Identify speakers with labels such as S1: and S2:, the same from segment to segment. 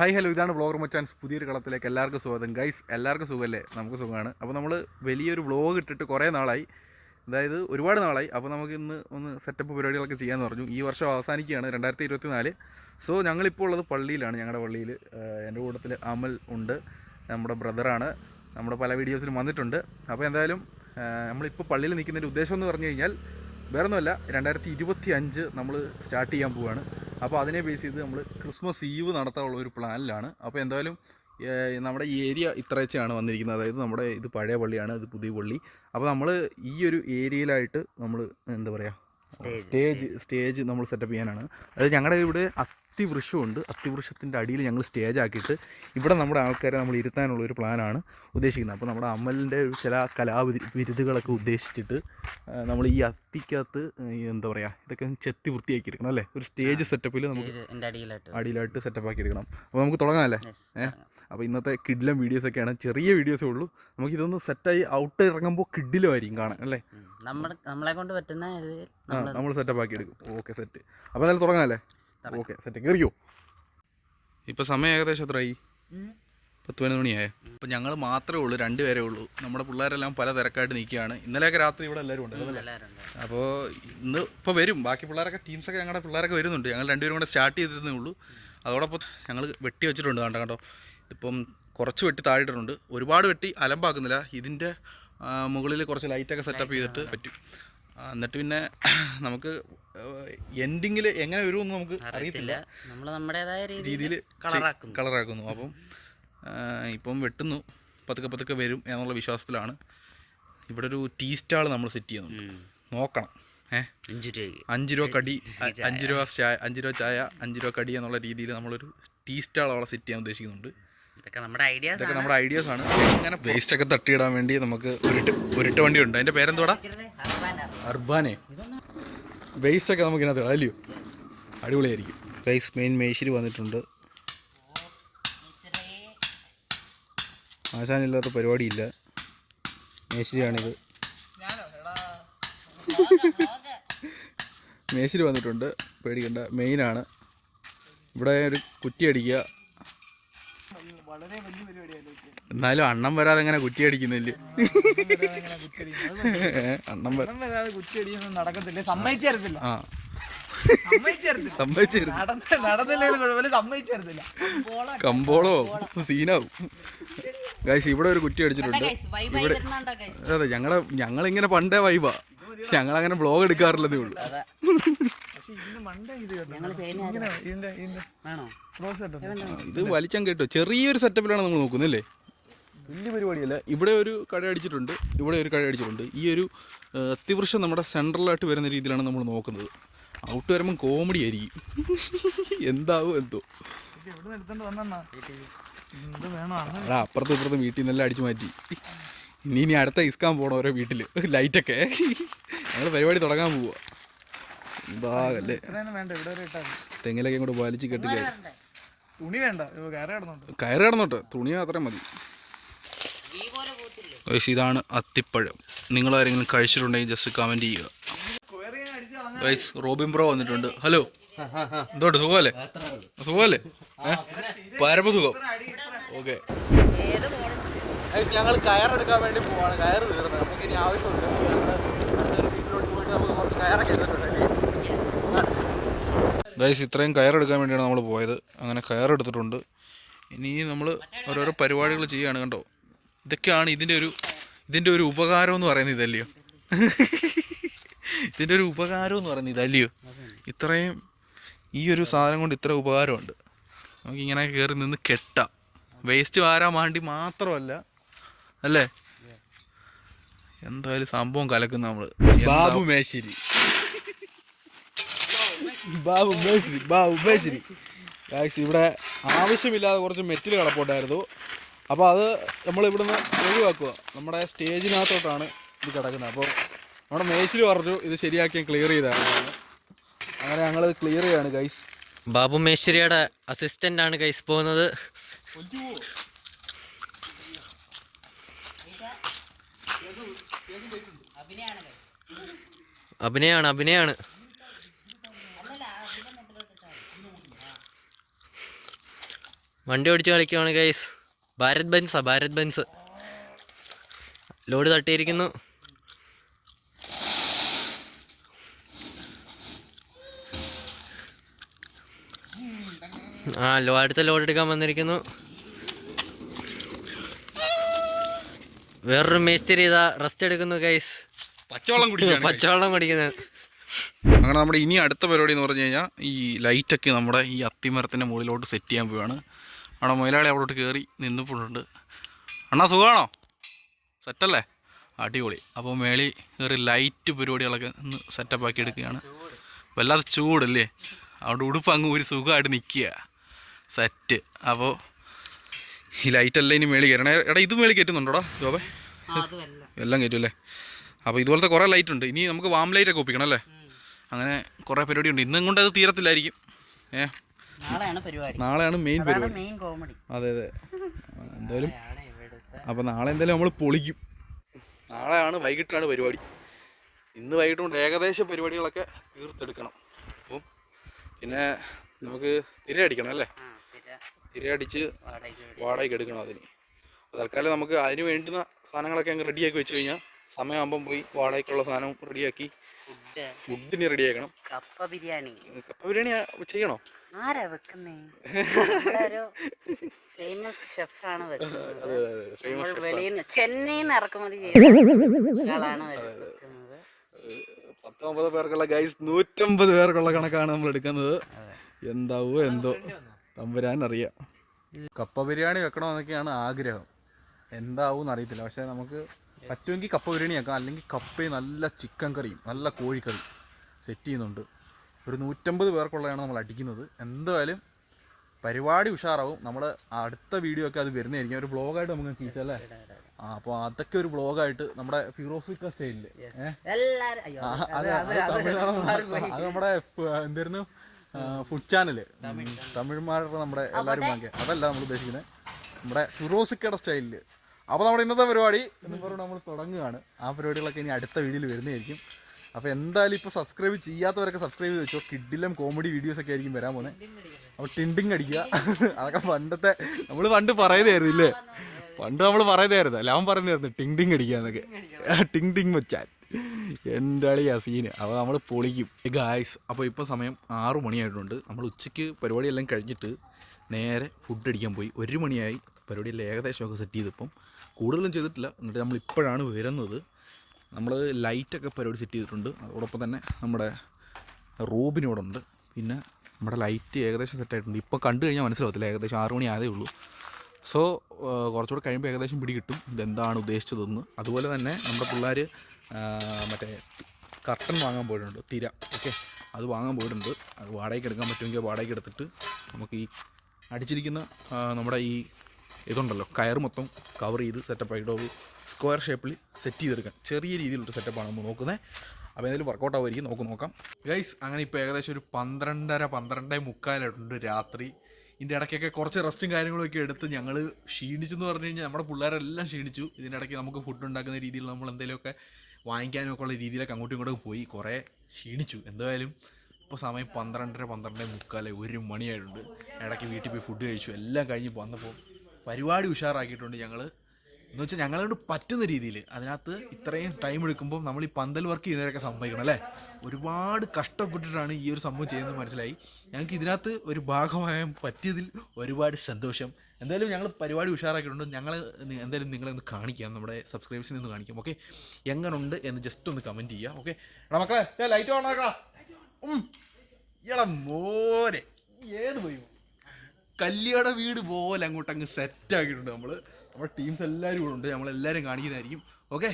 S1: Hi hello ഇതാണ് vlogger മച്ചാൻസ് പുതിയൊരു കളത്തിലേക്ക് എല്ലാവർക്കും സ്വാഗതം. ഗൈസ് എല്ലാവർക്കും സുഖമല്ലേ നമുക്ക് സുഖമാണ്. അപ്പോൾ നമ്മൾ വലിയൊരു വ്ളോഗ് ഇട്ടിട്ട് കുറേ നാളായി. അതായത് ഒരുപാട് നാളായി. അപ്പോൾ നമുക്ക് ഇന്ന് ഒന്ന് സെറ്റപ്പ് പരിപാടികളൊക്കെ ചെയ്യാമെന്ന് പറഞ്ഞു. ഈ വർഷം അവസാനിക്കുകയാണ് രണ്ടായിരത്തി ഇരുപത്തി നാല് സോ ഞങ്ങളിപ്പോൾ ഉള്ളത് പള്ളിയിലാണ് ഞങ്ങളുടെ പള്ളിയിൽ. എന്റെ കൂട്ടത്തിൽ അമൽ ഉണ്ട്. നമ്മുടെ ബ്രദറാണ് നമ്മുടെ പല വീഡിയോസിലും വന്നിട്ടുണ്ട്. അപ്പോൾ എന്തായാലും നമ്മളിപ്പോൾ പള്ളിയിൽ നിൽക്കുന്നതിന്റെ ഉദ്ദേശം എന്ന് പറഞ്ഞു കഴിഞ്ഞാൽ വേറെ ഒന്നുമല്ല രണ്ടായിരത്തി ഇരുപത്തി അഞ്ച് നമ്മൾ സ്റ്റാർട്ട് ചെയ്യാൻ പോവുകയാണ് അപ്പോൾ അതിനെ ബേസ് ചെയ്ത് നമ്മൾ ക്രിസ്മസ് ഈവ് നടത്താനുള്ള ഒരു പ്ലാനിലാണ് അപ്പോൾ എന്തായാലും നമ്മുടെ ഈ ഏരിയ ഇത്രയച്ചാണ് വന്നിരിക്കുന്നത്. അതായത് നമ്മുടെ ഇത് പഴയ പള്ളിയാണ് ഇത് പുതിയ പള്ളി. അപ്പോൾ നമ്മൾ ഈ ഒരു ഏരിയയിലായിട്ട് നമ്മൾ എന്താ പറയുക സ്റ്റേജ് സ്റ്റേജ് നമ്മൾ സെറ്റപ്പ് ചെയ്യാനാണ്. അതായത് ഞങ്ങളുടെ ഇവിടെ അത്തിവൃക്ഷമുണ്ട്. അത്തിവൃക്ഷത്തിന്റെ അടിയിൽ ഞങ്ങൾ സ്റ്റേജ് ആക്കിയിട്ട് ഇവിടെ നമ്മുടെ ആൾക്കാരെ നമ്മൾ ഇരുത്താനുള്ള ഒരു പ്ലാനാണ് ഉദ്ദേശിക്കുന്നത്. അപ്പോൾ നമ്മുടെ അമ്മലിന്റെ ചില കലാവിരി വിരുദുകളൊക്കെ ഉദ്ദേശിച്ചിട്ട് നമ്മൾ ഈ അത്തിക്കകത്ത് എന്താ പറയുക ഇതൊക്കെ ചെത്തി വൃത്തിയാക്കി എടുക്കണം അല്ലേ? ഒരു സ്റ്റേജ് സെറ്റപ്പിൽ നമുക്ക്
S2: അടിയിലായിട്ട്.
S1: അടിയിലായിട്ട് സെറ്റപ്പ് ആക്കി എടുക്കണം അപ്പോൾ നമുക്ക് തുടങ്ങാമല്ലേ ഏഹ് അപ്പോൾ ഇന്നത്തെ കിഡിലും വീഡിയോസൊക്കെയാണ് ചെറിയ വീഡിയോസേ ഉള്ളൂ. നമുക്ക് ഇതൊന്ന് സെറ്റായി ഔട്ട് ഇറങ്ങുമ്പോൾ കിഡിലുമായിരിക്കും കാണാൻ അല്ലേ.
S2: നമ്മളെ കൊണ്ട് പറ്റുന്ന
S1: നമ്മൾ സെറ്റപ്പ് ആക്കി എടുക്കും ഓക്കെ സെറ്റ്. അപ്പോൾ എന്തായാലും തുടങ്ങാമല്ലേ ഓക്കെ സെറ്റ്. കയറിയോ ഇപ്പോൾ സമയം ഏകദേശം എത്രയായി പത്ത് പതിനൊന്ന് മണിയായ? അപ്പോൾ ഞങ്ങൾ മാത്രമേ ഉള്ളൂ രണ്ട് പേരേ ഉള്ളൂ. നമ്മുടെ പിള്ളേരെല്ലാം പല തിരക്കായിട്ട് നിൽക്കുകയാണ്. ഇന്നലെയൊക്കെ രാത്രി ഇവിടെ എല്ലാവരും ഉണ്ട്. അപ്പോൾ ഇന്ന് ഇപ്പോൾ വരും. ബാക്കി പിള്ളേരൊക്കെ ടീംസൊക്കെ ഞങ്ങളുടെ പിള്ളേരൊക്കെ വരുന്നുണ്ട്. ഞങ്ങൾ രണ്ടുപേരും കൂടെ സ്റ്റാർട്ട് ചെയ്തതേ ഉള്ളൂ. അതോടൊപ്പം ഞങ്ങൾ വെട്ടി വെച്ചിട്ടുണ്ട് കണ്ടോ കണ്ടോ? ഇപ്പം കുറച്ച് വെട്ടി താഴെയിട്ടുണ്ട് ഒരുപാട് വെട്ടി അലമ്പാക്കുന്നില്ല. ഇതിന്റെ മുകളിൽ കുറച്ച് ലൈറ്റൊക്കെ സെറ്റപ്പ് ചെയ്തിട്ട് പറ്റും. എന്നിട്ട് പിന്നെ നമുക്ക് എൻഡിങ്ങിൽ എങ്ങനെ വരുമെന്ന് നമുക്ക് അറിയത്തില്ല.
S2: നമ്മൾ നമ്മുടേതായ രീതിയിൽ കളറാക്കുന്നു
S1: കളറാക്കുന്നു അപ്പം ഇപ്പം വെട്ടുന്നു. പതുക്കെ പതുക്കെ വരും എന്നുള്ള വിശ്വാസത്തിലാണ്. ഇവിടെ ഒരു ടീ സ്റ്റാൾ നമ്മൾ സെറ്റ് ചെയ്യുന്നുണ്ട്. നോക്കണം. ഏഹ്
S2: അഞ്ച്
S1: രൂപ കടി അഞ്ച് രൂപ ചായ അഞ്ച് രൂപ ചായ അഞ്ച് രൂപ കടി എന്നുള്ള രീതിയിൽ നമ്മളൊരു ടീ സ്റ്റാൾ അവിടെ സെറ്റ് ചെയ്യാൻ ഉദ്ദേശിക്കുന്നുണ്ട്.
S2: ഇതൊക്കെ നമ്മുടെ ഐഡിയാസ്
S1: ഇതൊക്കെ നമ്മുടെ ഐഡിയാസ് ആണ്. ഇങ്ങനെ വേസ്റ്റ് ഒക്കെ തട്ടിയിടാൻ വേണ്ടി നമുക്ക് ഉരുട്ട് ഉരുട്ട് വണ്ടി ഉണ്ട് അതിന്റെ പേരെന്തോടാ അർബാനെ. വേസ്റ്റ് ഒക്കെ നമുക്ക് ഇതിനകത്ത് അല്ലയോ? അടിപൊളിയായിരിക്കും. ഗൈസ് മെയിൻ മേശിരി വന്നിട്ടുണ്ട്. ആശാനില്ലാത്ത പരിപാടിയില്ല. മേശിരിയാണിത് മേശിരി വന്നിട്ടുണ്ട്. പേടിക്കണ്ട. മെയിനാണ് ഇവിടെ ഒരു കുറ്റി അടിക്കുക. എന്നാലും അണ്ണം വരാതെ എങ്ങനെ കുറ്റി അടിക്കുന്നില്ല അണ്ണം വര
S3: വരാതെ കുറ്റിയടിക്കുന്ന നടക്കത്തില്ല. സമ്മതിച്ചു തരത്തില്ല.
S1: ആ.
S3: സമ്മതിച്ചു തരത്തില്ല.
S1: സമ്മതിച്ചിരുന്നു
S3: നടന്ന നടന്നില്ലെങ്കിലും കുഴപ്പമില്ല സമ്മതിച്ചു
S1: കമ്പോളോ സീനാവും. ഗൈസ് ഇവിടെ ഒരു കുറ്റി അടിച്ചിട്ടുണ്ട്. ഇവിടെ അതെ ഞങ്ങളെ ഞങ്ങളിങ്ങനെ പണ്ടേ വൈബാ പക്ഷെ ഞങ്ങളങ്ങനെ ബ്ലോഗ് എടുക്കാറില്ലതേ ഉള്ളൂ.
S3: ഇത് വലിച്ചം കേട്ടോ
S1: ഇത് വലിച്ചാൻ കേട്ടോ. ചെറിയൊരു സെറ്റപ്പിലാണ് നമ്മൾ നോക്കുന്നല്ലേ? വലിയ പരിപാടിയല്ല. ഇവിടെ ഒരു കട അടിച്ചിട്ടുണ്ട്. ഇവിടെ ഒരു കട അടിച്ചിട്ടുണ്ട്. ഈ ഒരു ആ, നമ്മുടെ സെൻട്രലായിട്ട് വരുന്ന രീതിയിലാണ് നമ്മൾ നോക്കുന്നത്. ഔട്ട് വരുമ്പം കോമഡി ആയിരിക്കും. എന്താവും എന്തോ. അപ്പുറത്തും ഇപ്പുറത്തും വീട്ടിൽ നിന്നെല്ലാം അടിച്ചു മാറ്റി. ഇനി ഇനി അടുത്ത ഇസ്കാൻ പോകണം ഓരോ വീട്ടിൽ ലൈറ്റൊക്കെ ഞങ്ങൾ പരിപാടി തുടങ്ങാൻ പോവുക
S3: ഇത്രയൊന്നും വേണ്ട ഇവിടെ വരെ ഇട്ടാ മതി.
S1: തെങ്ങിലൊക്കെ കൂടെ വലിച്ച് കെട്ടി
S3: തുണി വേണ്ട കയറി കിടന്നോട്ട്
S1: കയറി കിടന്നോട്ടെ. തുണി മാത്രമേ മതി. ഗൈസ്, ഇതാണ് അത്തിപ്പഴം. നിങ്ങൾ ആരെങ്കിലും കഴിച്ചിട്ടുണ്ടെങ്കിൽ ജസ്റ്റ് കമന്റ് ചെയ്യുക. ഗൈസ് റോബിൻ ബ്രോ വന്നിട്ടുണ്ട്. ഹലോ? എന്തോട്ട് സുഖമല്ലേ? സുഖമല്ലേ? പരമസുഖം ഓക്കെ. ഞങ്ങൾ കയറെടുക്കാൻ വേണ്ടി പോവാണ്. കയറ് തീർന്നത് നമുക്ക് ഇനി ആവശ്യമുണ്ട്. വീട്ടിലോട്ട് പോയിട്ട് നമുക്ക് കുറച്ച് കയറൊക്കെ എടുത്തിട്ടുണ്ട്. ഗൈസ് ഇത്രയും കയറെടുക്കാൻ വേണ്ടിയാണ് നമ്മൾ പോയത്. അങ്ങനെ കയറെടുത്തിട്ടുണ്ട് ഇനി നമ്മൾ ഓരോരോ പരിപാടികൾ ചെയ്യുകയാണ് കണ്ടോ? ഇതൊക്കെയാണ് ഇതിന്റെ ഒരു ഇതിന്റെ ഒരു ഉപകാരം എന്ന് പറയുന്നത് ഇതല്ലയോ? ഇതിന്റെ ഒരു ഉപകാരം എന്ന് പറയുന്നത് ഇതല്ലയോ? ഇത്രയും ഈ ഒരു സാധനം കൊണ്ട് ഇത്ര ഉപകാരമുണ്ട്. നമുക്കിങ്ങനെ കയറി നിന്ന് കെട്ടാം. വേസ്റ്റ് വാരാൻ വേണ്ടി മാത്രമല്ല അല്ലേ? എന്തായാലും സംഭവം കലക്കുന്ന നമ്മൾ ബാബു മേശ്ശേരി ബാബു മേശ്ശേരി ബാബു മേശ്ശേരി. ഗായ്സ് ഇവിടെ ആവശ്യമില്ലാതെ കുറച്ച് മെറ്റിൽ കിടപ്പുണ്ടായിരുന്നു. അപ്പോൾ അത് നമ്മൾ ഇവിടുന്ന് ഒഴിവാക്കുക. നമ്മുടെ സ്റ്റേജിനകത്തോട്ടാണ് ഇത് കിടക്കുന്നത്. അപ്പോൾ നമ്മുടെ മേശിരി പറഞ്ഞു ഇത് ശരിയാക്കി ക്ലിയർ ചെയ്താണ്. അങ്ങനെ ഞങ്ങൾ ക്ലിയർ ചെയ്യാണ് ഗൈസ്
S4: ബാബു മേശ്വരിയുടെ അസിസ്റ്റന്റ് ആണ് ഗൈസ് പോകുന്നത്. അഭിനയാണ് അഭിനയാണ് അഭിനയാണ്. വണ്ടി ഓടിച്ച് കളിക്കുവാണ് ഗൈസ് ഭാരത് ബെൻസാ ഭാരത് ബെൻസ്. ലോഡ് തട്ടിയിരിക്കുന്നു. ആ ലോ അടുത്ത ലോഡ് എടുക്കാൻ വന്നിരിക്കുന്നു. വേറൊരു മേസ്തിരി ഇതാ റെസ്റ്റ് എടുക്കുന്നു ഗൈസ്
S1: പച്ചവെള്ളം കുടിക്കുന്നു
S4: പച്ചവെള്ളം കുടിക്കുന്നത്
S1: അങ്ങനെ നമ്മുടെ ഇനി അടുത്ത പരിപാടി എന്ന് പറഞ്ഞു കഴിഞ്ഞാൽ ഈ ലൈറ്റൊക്കെ നമ്മുടെ ഈ അത്തിമരത്തിന്റെ മുകളിലോട്ട് സെറ്റ് ചെയ്യാൻ പോവുകയാണ് അവിടെ മുതലാളി അവിടോട്ട് കയറി നിന്നിപ്പോഴുണ്ട് അണ്ണാ സുഖമാണോ സെറ്റല്ലേ? അടിപൊളി. അപ്പോൾ മേളി കയറി ലൈറ്റ് പരിപാടികളൊക്കെ ഒന്ന് സെറ്റപ്പ് ആക്കി എടുക്കുകയാണ്. വല്ലാതെ ചൂടല്ലേ? അവിടെ ഉടുപ്പ് അങ്ങ് ഒരു സുഖമായിട്ട് നിൽക്കുക. സെറ്റ് അപ്പോൾ ഈ ലൈറ്റെല്ലാം ഇനി മേളി കയറണേ. എടാ ഇത് മേളി കയറ്റുന്നുണ്ടോടാ ജോബേ? എല്ലാം കയറ്റും അല്ലേ? അപ്പോൾ ഇതുപോലത്തെ കുറേ ലൈറ്റ് ഉണ്ട്. ഇനി നമുക്ക് വാം ലൈറ്റൊക്കെ ഒപ്പിക്കണം അല്ലേ? അങ്ങനെ കുറേ പരിപാടി ഉണ്ട് ഇന്നും കൊണ്ട് അത് തീരത്തില്ലായിരിക്കും. ഏ?
S2: നാളെയാണ് പരിപാടി.
S1: നാളെയാണ് മെയിൻ പരിപാടി.
S2: മെയിൻ കോമഡി
S1: അതെ അതെ. എന്തായാലും അപ്പോൾ നാളെ എന്തായാലും നമ്മൾ പൊളിക്കും. നാളെയാണ് വൈകിട്ടാണ് പരിപാടി. ഇന്ന് വൈകിട്ട് കൊണ്ട് ഏകദേശം പരിപാടികളൊക്കെ തീർത്തെടുക്കണം. അപ്പം പിന്നെ നമുക്ക് തിരയടിക്കണം അല്ലേ? തിര. തിരയടിച്ച് വാടകയ്ക്ക് എടുക്കണം അതിന്. തൽക്കാലം നമുക്ക് അതിന് വേണ്ടുന്ന സാധനങ്ങളൊക്കെ അങ്ങ് റെഡിയാക്കി വെച്ച് കഴിഞ്ഞാൽ സമയമാകുമ്പം പോയി വാടകയ്ക്കുള്ള സാധനം റെഡിയാക്കി
S2: ഫുഡ്.
S1: റെഡി റെഡിയാക്കണം.
S2: കപ്പ ബിരിയാണി.
S1: കപ്പ ബിരിയാണി ചെയ്യണോ?
S2: ആരാ വെക്കുന്നേ? ഫേമസ് ഷെഫാണ് വെക്കുന്നത്. വെളിയിൽ നിന്ന് ചെന്നൈയിൽ നിന്ന് ഇറക്കുമതി ചെയ്ത ആളാണ് വെക്കുന്നത്.
S1: പത്തൊമ്പത് പേർക്കുള്ള ഗൈസ് നൂറ്റമ്പത് പേർക്കുള്ള കണക്കാണ് നമ്മൾ എടുക്കുന്നത്. എന്താവോ എന്തോ. തമ്പുരാൻ അറിയാം കപ്പ ബിരിയാണി വെക്കണമെന്നൊക്കെയാണ് ആഗ്രഹം. എന്താവും അറിയത്തില്ല പക്ഷെ നമുക്ക് പറ്റുമെങ്കിൽ കപ്പ ബിരിയാണി ആക്കാം. അല്ലെങ്കിൽ കപ്പയും നല്ല ചിക്കൻ കറിയും നല്ല കോഴിക്കറിയും സെറ്റ് ചെയ്യുന്നുണ്ട്. ഒരു നൂറ്റമ്പത് പേർക്കുള്ളതാണ് നമ്മൾ അടിക്കുന്നത്. എന്തായാലും പരിപാടി ഉഷാറാവും. നമ്മൾ അടുത്ത വീഡിയോ ഒക്കെ അത് വരുന്നതായിരിക്കും. ഒരു ബ്ലോഗായിട്ട് നമുക്ക് കീച്ചല്ലേ ആ അപ്പോൾ അതൊക്കെ ഒരു ബ്ലോഗായിട്ട് നമ്മുടെ ഫിറോഫിക്ക സ്റ്റൈലിൽ അത് നമ്മുടെ എന്തായിരുന്നു ഫുഡ് ചാനൽ. തമിഴ്മാരുടെ നമ്മുടെ എല്ലാവരും വാങ്ങിയ അതല്ല നമ്മൾ ഉദ്ദേശിക്കുന്നത് നമ്മുടെ ഫിറോസിക്കയുടെ സ്റ്റൈലിൽ. അപ്പോൾ നമ്മുടെ ഇന്നത്തെ പരിപാടി എന്ന് പറഞ്ഞാൽ നമ്മൾ തുടങ്ങുകയാണ്. ആ പരിപാടികളൊക്കെ ഇനി അടുത്ത വീഡിയോയിൽ വരുന്നതായിരിക്കും. അപ്പോൾ എന്തായാലും ഇപ്പോൾ സബ്സ്ക്രൈബ് ചെയ്യാത്തവരൊക്കെ സബ്സ്ക്രൈബ് ചെയ്ത് വെച്ചോ. കിഡിലും കോമഡി വീഡിയോസ് ഒക്കെ ആയിരിക്കും വരാൻ പോകുന്നത് അപ്പോൾ ടിണ്ടിങ് അടിക്കുക. അതൊക്കെ പണ്ടത്തെ നമ്മൾ പണ്ട് പറയുന്നതായിരുന്നു ഇല്ലേ? പണ്ട് നമ്മൾ പറയുന്നതായിരുന്നു. അല്ല അവൻ പറയുന്നതായിരുന്നു ടിങ് ടിങ് അടിക്കുക എന്നൊക്കെ. ടിങ് ടിങ് വെച്ചാൽ എന്റെ ആ സീന് അപ്പോൾ നമ്മൾ പൊളിക്കും ഗായ്സ് അപ്പോൾ ഇപ്പോൾ സമയം ആറു മണിയായിട്ടുണ്ട്. നമ്മൾ ഉച്ചയ്ക്ക് പരിപാടിയെല്ലാം കഴിഞ്ഞിട്ട് നേരെ ഫുഡ് അടിക്കാൻ പോയി. ഒരു മണിയായി. പരിപാടിയെല്ലാം ഏകദേശമൊക്കെ സെറ്റ് ചെയ്തിപ്പം കൂടുതലും ചെയ്തിട്ടില്ല. എന്നിട്ട് നമ്മൾ ഇപ്പോഴാണ് വരുന്നത്. നമ്മൾ ലൈറ്റൊക്കെ പരിപാടി സെറ്റ് ചെയ്തിട്ടുണ്ട്. അതോടൊപ്പം തന്നെ നമ്മുടെ റൂബിന് ഉണ്ട് പിന്നെ നമ്മുടെ ലൈറ്റ് ഏകദേശം സെറ്റായിട്ടുണ്ട് ഇപ്പോൾ കണ്ടു കഴിഞ്ഞാൽ മനസ്സിലാവത്തില്ല. ഏകദേശം ആറു മണി ആയതേ ഉള്ളൂ. സോ കുറച്ചുകൂടെ കഴിയുമ്പോൾ ഏകദേശം പിടികിട്ടും ഇതെന്താണ് ഉദ്ദേശിച്ചതെന്ന്. അതുപോലെ തന്നെ നമ്മുടെ പിള്ളേർ മറ്റേ കർട്ടൻ വാങ്ങാൻ പോയിട്ടുണ്ട്. തിര. ഓക്കെ അത് വാങ്ങാൻ പോയിട്ടുണ്ട്. അത് വാടകയ്ക്ക് എടുക്കാൻ പറ്റുമെങ്കിൽ വാടകയ്ക്ക് എടുത്തിട്ട് നമുക്ക് ഈ അടിച്ചിരിക്കുന്ന നമ്മുടെ ഈ ഇതുണ്ടല്ലോ കയർ മൊത്തം കവർ ചെയ്ത് സെറ്റപ്പ് ആയിട്ട് ഒരു സ്ക്വയർ ഷേപ്പിൽ സെറ്റ് ചെയ്തെടുക്കാം. ചെറിയ രീതിയിലുള്ള സെറ്റപ്പാണ് നമ്മൾ നോക്കുന്നത് അപ്പോൾ എന്തെങ്കിലും വർക്കൗട്ട് ആവുമായിരിക്കും. നോക്കാം. ഗൈസ് അങ്ങനെ ഇപ്പോൾ ഏകദേശം ഒരു പന്ത്രണ്ടര പന്ത്രണ്ടേ മുക്കാലായിട്ടുണ്ട് രാത്രി. ഇതിന്റെ ഇടയ്ക്കൊക്കെ കുറച്ച് റെസ്റ്റും കാര്യങ്ങളൊക്കെ എടുത്ത് ഞങ്ങൾ ക്ഷീണിച്ചെന്ന് പറഞ്ഞു കഴിഞ്ഞാൽ നമ്മുടെ പിള്ളേരെല്ലാം ക്ഷീണിച്ചു. ഇതിന്റെ ഇടയ്ക്ക് നമുക്ക് ഫുഡ് ഉണ്ടാക്കുന്ന രീതിയിൽ നമ്മൾ എന്തെങ്കിലുമൊക്കെ വാങ്ങിക്കാനൊക്കെ ഉള്ള രീതിയിലൊക്കെ അങ്ങോട്ടും ഇങ്ങോട്ടും പോയി. കുറേ ക്ഷീണിച്ചു. എന്തായാലും ഇപ്പോൾ സമയം പന്ത്രണ്ടര പന്ത്രണ്ടേ മുക്കാലേ ഒരു മണിയായിട്ടുണ്ട്. ഇടയ്ക്ക് വീട്ടിൽ പോയി ഫുഡ് കഴിച്ചു. എല്ലാം കഴിഞ്ഞ് വന്നപ്പോൾ പരിപാടി ഉഷാറാക്കിയിട്ടുണ്ട് ഞങ്ങൾ എന്ന് വെച്ചാൽ ഞങ്ങളോട് പറ്റുന്ന രീതിയിൽ അതിനകത്ത് ഇത്രയും ടൈം എടുക്കുമ്പോൾ നമ്മൾ ഈ പന്തൽ വർക്ക് ചെയ്യുന്നവരൊക്കെ സമ്മതിക്കണം അല്ലേ? ഒരുപാട് കഷ്ടപ്പെട്ടിട്ടാണ് ഈ ഒരു സംഭവം ചെയ്യുന്നത് മനസ്സിലായി. ഞങ്ങൾക്ക് ഇതിനകത്ത് ഒരു ഭാഗമായ പറ്റിയതിൽ ഒരുപാട് സന്തോഷം. എന്തായാലും ഞങ്ങൾ പരിപാടി ഉഷാറാക്കിയിട്ടുണ്ട്. ഞങ്ങൾ എന്തായാലും നിങ്ങളെ ഒന്ന് കാണിക്കാം. നമ്മുടെ സബ്സ്ക്രൈബേഴ്സിനെ ഒന്ന് കാണിക്കാം. ഓക്കെ എങ്ങനുണ്ട് എന്ന് ജസ്റ്റ് ഒന്ന് കമന്റ് ചെയ്യുക ഓക്കെ എടാ മക്കളെ ലൈറ്റ് ഓണാക്കടാ എടാ മോനെ ഏത് പോയി കല്യാണ വീട് പോലെ അങ്ങോട്ട് അങ്ങ് സെറ്റ് ആക്കിയിട്ടുണ്ട് നമ്മൾ നമ്മുടെ ടീംസ് എല്ലാവരും കൂടെ ഉണ്ട്. നമ്മളെല്ലാവരും കാണിക്കുന്നതായിരിക്കും. ഓക്കെ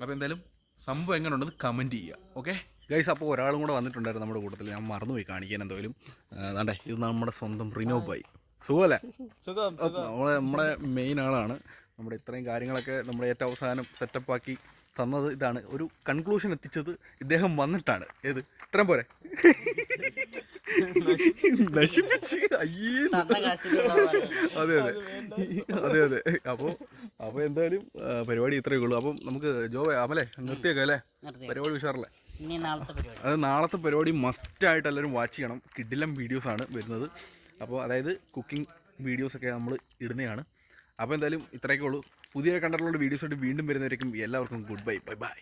S1: അപ്പോൾ എന്തായാലും സംഭവം എങ്ങനെ ഉണ്ടെന്ന് കമന്റ് ചെയ്യുക. ഓക്കെ ഗൈസ് അപ്പോൾ ഒരാളും കൂടെ വന്നിട്ടുണ്ടായിരുന്നു നമ്മുടെ കൂട്ടത്തിൽ ഞാൻ മറന്നുപോയി കാണിക്കാൻ എന്തായാലും. അതെ ഇത് നമ്മുടെ സ്വന്തം റിനോ ബായി സുഖമല്ലേ? സുഖം നമ്മളെ നമ്മുടെ മെയിൻ ആളാണ്. നമ്മുടെ ഇത്രയും കാര്യങ്ങളൊക്കെ നമ്മുടെ ഏറ്റവും അവസാനം സെറ്റപ്പാക്കി തന്നത് ഇതാണ്. ഒരു കൺക്ലൂഷൻ എത്തിച്ചത് ഇദ്ദേഹം വന്നിട്ടാണ്. ഏത്? ഇത്രയും പോരെ. നശിപ്പിച്ച് അയ്യേ. അതെ അതെ. അതെ അതെ. അപ്പോൾ അപ്പോൾ എന്തായാലും പരിപാടി ഇത്രയേ ഉള്ളൂ. അപ്പം നമുക്ക് ജോ അമലേ നിർത്തിയേക്കാം അല്ലേ. പരിപാടി ഉഷാറല്ലേ?
S2: ഇനി നാളത്തെ പരിപാടി.
S1: അത് നാളത്തെ പരിപാടി മസ്റ്റായിട്ട് എല്ലാവരും വാച്ച് ചെയ്യണം. കിഡിലം ആണ് വരുന്നത്. അപ്പോൾ അതായത് കുക്കിംഗ് വീഡിയോസ് ഒക്കെ നമ്മൾ ഇടുന്നതാണ്. അപ്പോൾ എന്തായാലും ഇത്രയൊക്കെ ഉള്ളൂ. പുതിയ കണ്ടിട്ടുള്ള വീഡിയോസായിട്ട് വീണ്ടും വരുന്നവരേക്കും എല്ലാവർക്കും ഗുഡ് ബൈ. Bye bye.